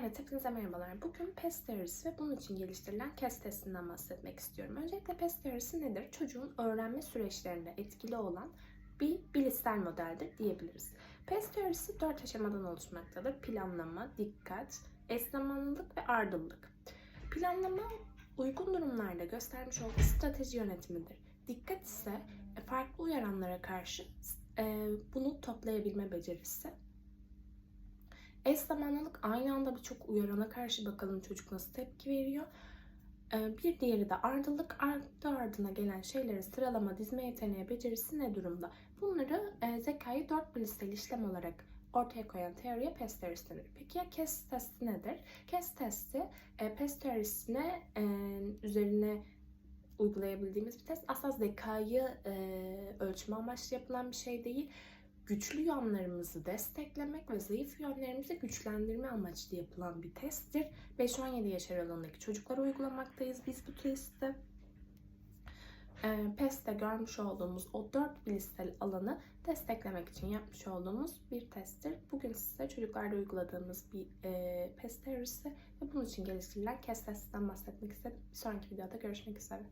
Evet, hepinize merhabalar. Bugün PES teorisi ve bunun için geliştirilen KES testinden bahsetmek istiyorum. Öncelikle PES teorisi nedir? Çocuğun öğrenme süreçlerinde etkili olan bir bilişsel modeldir diyebiliriz. PES teorisi dört aşamadan oluşmaktadır. Planlama, dikkat, eş zamanlılık ve ardıllık. Planlama uygun durumlarda göstermiş olduğu strateji yönetimidir. Dikkat ise e, farklı uyaranlara karşı e, bunu toplayabilme becerisi. Eş zamanlılık aynı anda birçok uyarana karşı bakalım çocuk nasıl tepki veriyor. Ee, Bir diğeri de ardılık. Ardı ardına gelen şeyleri sıralama, dizme yeteneği, becerisi ne durumda? Bunları e, zekayı dört bilişsel işlem olarak ortaya koyan teoriye PES teorisi denir. Peki ya KES testi nedir? KES testi e, PES teorisine e, üzerine uygulayabildiğimiz bir test. Asla zekayı ölçme amaçlı yapılan bir şey değil güçlü yönlerimizi desteklemek ve zayıf yönlerimizi güçlendirme amaçlı yapılan bir testtir. 5-17 yaş aralığındaki çocuklara uygulamaktayız biz bu testi. PES'te görmüş olduğumuz o 4 bilişsel alanı desteklemek için yapmış olduğumuz bir testtir. Bugün size çocuklarda uyguladığımız bir e, PES teorisi ve bunun için geliştirilen KES testinden bahsetmek istedim. Bir sonraki videoda görüşmek üzere.